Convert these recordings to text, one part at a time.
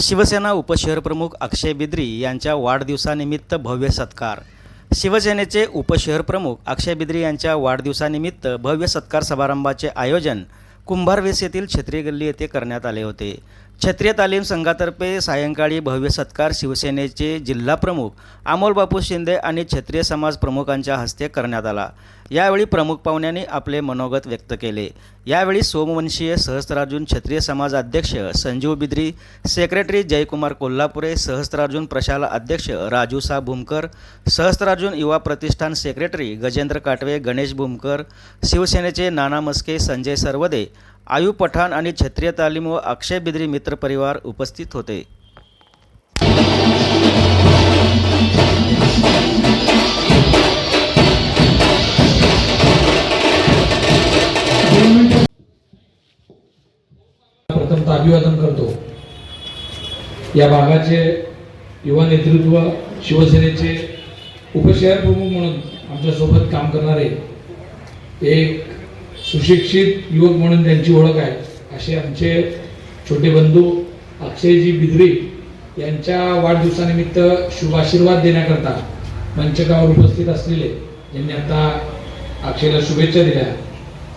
शिवसेना उपशहरप्रमुख अक्षय बिद्री यांच्या वाढदिवसानिमित्त भव्य सत्कार. शिवसेनेचे उपशहरप्रमुख अक्षय बिद्री यांच्या वाढदिवसानिमित्त भव्य सत्कार समारंभाचे आयोजन कुंभारवेस येथील छत्री गल्ली येथे करण्यात आले होते. क्षत्रिय तालीम संघातर्फे सायंकाळी भव्य सत्कार शिवसेनेचे जिल्हाप्रमुख अमोलबापू शिंदे आणि क्षत्रिय समाज प्रमुखांच्या हस्ते करण्यात आला. यावेळी प्रमुख पाहुण्यांनी आपले मनोगत व्यक्त केले. यावेळी सोमवंशीय सहस्त्रार्जुन क्षत्रिय समाज अध्यक्ष संजीव बिद्री सेक्रेटरी जयकुमार कोल्हापुरे सहस्त्रार्जुन प्रशाला अध्यक्ष राजूसा भूमकर सहस्त्रार्जुन युवा प्रतिष्ठान सेक्रेटरी गजेंद्र काटवे गणेश भूमकर शिवसेनेचे नाना मस्के संजय सर्वदे आयु पठाण आणि क्षत्रिय तालीम व अक्षय बिद्री मित्रपरिवार उपस्थित होते. अभिवादन करतो. या भागाचे युवा नेतृत्व शिवसेनेचे उपशहर प्रमुख म्हणून आमच्यासोबत काम करणारे एक सुशिक्षित युवक म्हणून त्यांची ओळख आहे. असे आमचे छोटे बंधू अक्षयजी बिद्री यांच्या वाढदिवसानिमित्त शुभाशीर्वाद देण्याकरता मंचकावर उपस्थित असलेले ज्यांनी आता अक्षयला शुभेच्छा दिल्या.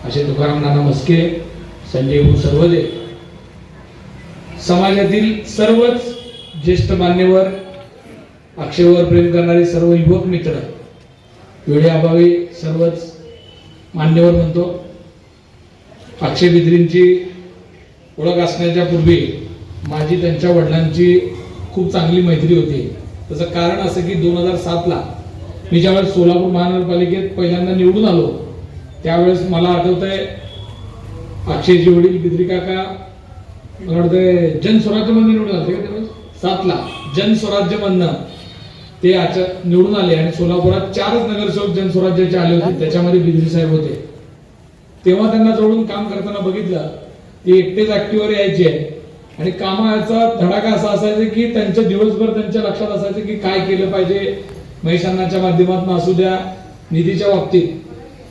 असे तुकाराम नाना मस्के संजय भाऊ सर्वदे समाजातील सर्वच ज्येष्ठ मान्यवर अक्षयवर प्रेम करणारे सर्व युवक मित्र वेळेअभावी सर्वच मान्यवर म्हणतो अक्षय बिद्रींची ओळख असण्याच्या पूर्वी माझी त्यांच्या वडिलांची खूप चांगली मैत्री होती. त्याचं कारण असं की दोन हजार सातला मी ज्यावेळेस सोलापूर महानगरपालिकेत पहिल्यांदा निवडून आलो त्यावेळेस मला आठवत आहे अक्षयजी वडील बिद्री काका मला वाटतंय जनस्वराज्यमध्ये निवडून आले सातला त्यावेळेस? सातला. ते आचार निवडून आले आणि सोलापुरात चारच नगरसेवक जनस्वराज्याचे आले होते. त्याच्यामध्ये बिद्री साहेब होते. तेव्हा त्यांना जोडून काम करताना बघितलं ते एकटेच ऍक्टिव्हवर यायचे. आणि कामाचा धडाका असा असायचा की त्यांच्या दिवसभर त्यांच्या लक्षात असायचं की काय केलं पाहिजे. महिषांनाच्या माध्यमातून असू द्या निधीच्या बाबतीत.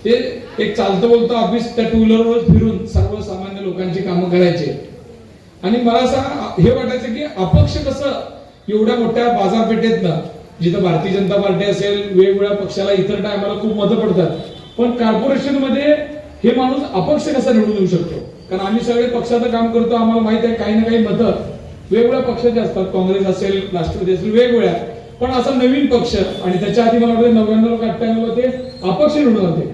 ते एक चालतं बोलतं ऑफिस त्या टू व्हीलरवर फिरून सर्वसामान्य लोकांची कामं करायचे. आणि मला असं हे वाटायचं की अपक्ष कसं एवढ्या मोठ्या बाजारपेठेतनं जिथं भारतीय जनता पार्टी असेल वेगवेगळ्या पक्षाला इतर टायमाला खूप मतं पडतात. पण कॉर्पोरेशनमध्ये हे माणूस अपक्ष कसा निवडून येऊ शकतो? कारण आम्ही सगळे पक्षाचं काम करतो आम्हाला माहीत आहे काही ना काही मतं. वेगवेगळ्या पक्षाचे असतात काँग्रेस असेल राष्ट्रवादी असेल वेगवेगळ्या. पण असा नवीन पक्ष आणि त्याच्या आधी मला वाटतं नव्याण्णव अठ्ठ्याण्णव ते अपक्ष निवडून होते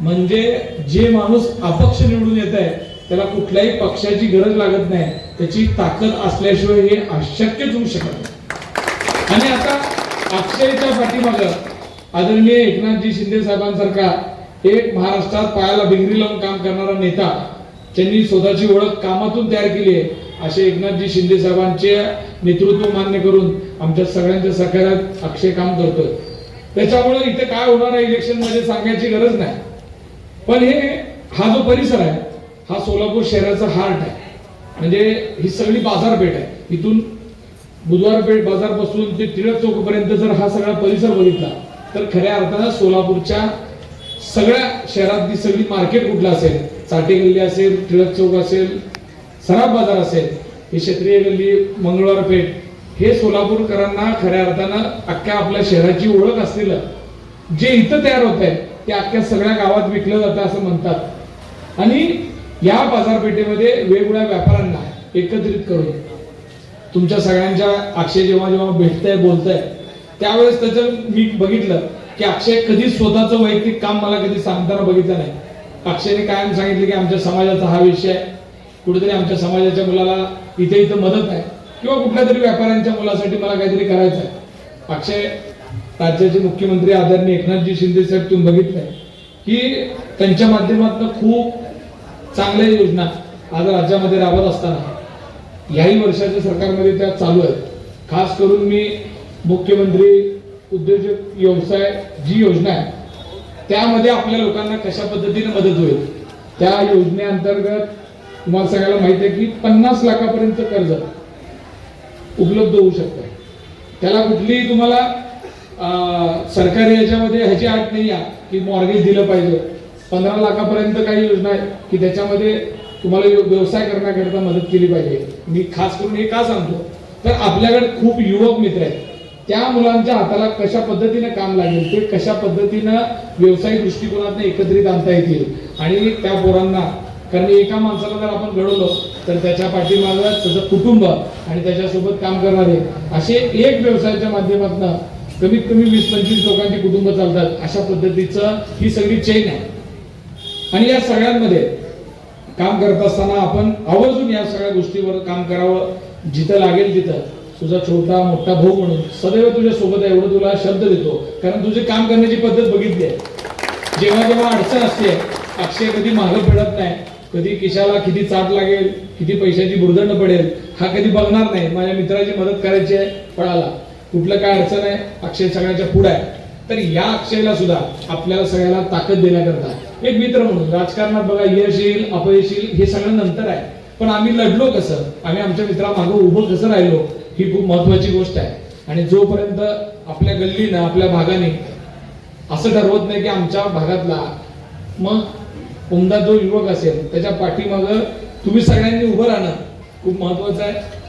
म्हणजे जे माणूस अपक्ष निवडून येत आहे त्याला कुठल्याही पक्षाची गरज लागत नाही. त्याची ताकद असल्याशिवाय हे अशक्यच होऊ शकत नाही. आणि आता अक्षयच्या पाठीमाग आदरणीय एकनाथजी शिंदे साहेबांसारखा एक महाराष्ट्रात पायाला भिंगरी लावून काम करणारा नेता त्यांनी स्वतःची ओळख कामातून तयार केली आहे असे एकनाथजी शिंदे साहेबांचे नेतृत्व मान्य करून आमच्या सगळ्यांच्या सहकार्यात अक्षय काम करतोय. त्याच्यामुळे इथे काय होणार आहे इलेक्शनमध्ये सांगायची गरज नाही. पण हे हा जो परिसर आहे हा सोलापूर शहराचा हार्ट आहे. म्हणजे ही सगळी बाजारपेठ आहे. इथून बुधवार पेठ बाजारपासून ते टिळक चौकपर्यंत जर हा सगळा परिसर बघितला तर खऱ्या अर्थानं सोलापूरच्या सगळ्या शहरातली सगळी मार्केट कुठलं असेल? चाटे गल्ली असेल टिळक चौक असेल सराफ बाजार असेल ही क्षेत्रीय गल्ली मंगळवार पेठ हे सोलापूरकरांना खऱ्या अर्थानं अख्ख्या आपल्या शहराची ओळख असलेलं जे इथं तयार होत आहे ते अख्ख्या सगळ्या गावात विकलं जातं असं म्हणतात. आणि या बाजारपेठेमध्ये वेगवेगळ्या व्यापाऱ्यांना एकत्रित करून तुमच्या सगळ्यांच्या अक्षय जेव्हा जेव्हा भेटतंय बोलतंय त्यावेळेस त्याचं मी बघितलं की अक्षय कधीच स्वतःचं वैयक्तिक काम मला कधी सांगताना बघितलं नाही. अक्षयने कायम सांगितलं की आमच्या समाजाचा हा विषय आहे. कुठेतरी आमच्या समाजाच्या मुलाला इथे इथं मदत आहे. किंवा कुठल्या तरी व्यापाऱ्यांच्या मुलासाठी मला काहीतरी करायचं आहे. अक्षय राज्याचे मुख्यमंत्री आदरणीय एकनाथजी शिंदे साहेब तुम्ही बघितलंय की त्यांच्या माध्यमातून खूप चांगल्या योजना आज राज्यामध्ये राबत असताना याही वर्षाच्या सरकारमध्ये त्या चालू आहेत. खास करून मी मुख्यमंत्री उद्योजक व्यवसाय जी योजना आहे त्यामध्ये आपल्या लोकांना कशा पद्धतीने मदत होईल? त्या योजनेअंतर्गत तुम्हाला सगळ्याला माहिती आहे की पन्नास लाखापर्यंत कर्ज उपलब्ध होऊ शकतं. त्याला कुठलीही तुम्हाला सरकारी याच्यामध्ये ह्याची अट नाही आहे की मॉर्गेज दिलं पाहिजे. पंधरा लाखापर्यंत काही योजना आहेत की त्याच्यामध्ये तुम्हाला व्यवसाय करण्याकरिता मदत केली पाहिजे. मी खास करून हे का सांगतो? तर आपल्याकडे खूप युवक मित्र आहेत. त्या मुलांच्या हाताला कशा पद्धतीनं काम लागेल ते कशा पद्धतीनं व्यावसायिक दृष्टिकोनातून एकत्रित आणता येतील? आणि त्या पोरांना कारण एका माणसाला जर आपण घडवलो तर त्याच्या पाठीमागं त्याचं कुटुंब आणि त्याच्यासोबत काम करणारे असे एक व्यवसायाच्या माध्यमातून कमीत कमी वीस पंचवीस लोकांची कुटुंब चालतात. अशा पद्धतीचं ही सगळी चेन आहे. आणि या सगळ्यांमध्ये काम करत असताना आपण आवर्जून या सगळ्या गोष्टीवर काम करावं जिथं लागेल तिथं. तुझा छोटा मोठा भाऊ म्हणून सदैव तुझ्या सोबत आहे एवढं तुला शब्द देतो. कारण तुझे काम करण्याची पद्धत बघितली आहे. जेव्हा जेव्हा अडचण असते अक्षय कधी मागं पडत नाही कधी किशाला किती चाट लागेल किती पैशाची बुरदंड पडेल हा कधी बघणार नाही. माझ्या मित्राची मदत करायची आहे पळाला. कुठलं काय अडचण आहे अक्षय सगळ्याच्या पुढे आहे. तर या अक्षयला सुद्धा आपल्याला सगळ्याला ताकद देण्याकरता एक मित्र म्हणून राजकारणात बघा यश येईल अपयश येईल हे सगळं नंतर आहे. पण आम्ही लढलो कसं? आम्ही आमच्या मित्रामागं उभं कसं राहिलो ही खूप महत्वाची गोष्ट आहे. आणि जोपर्यंत आपल्या गल्लीनं आपल्या भागाने असं ठरवत नाही की आमच्या भागातला मग उमदा जो युवक असेल त्याच्या पाठीमागं तुम्ही सगळ्यांनी उभं राहणं खूप महत्वाचं आहे.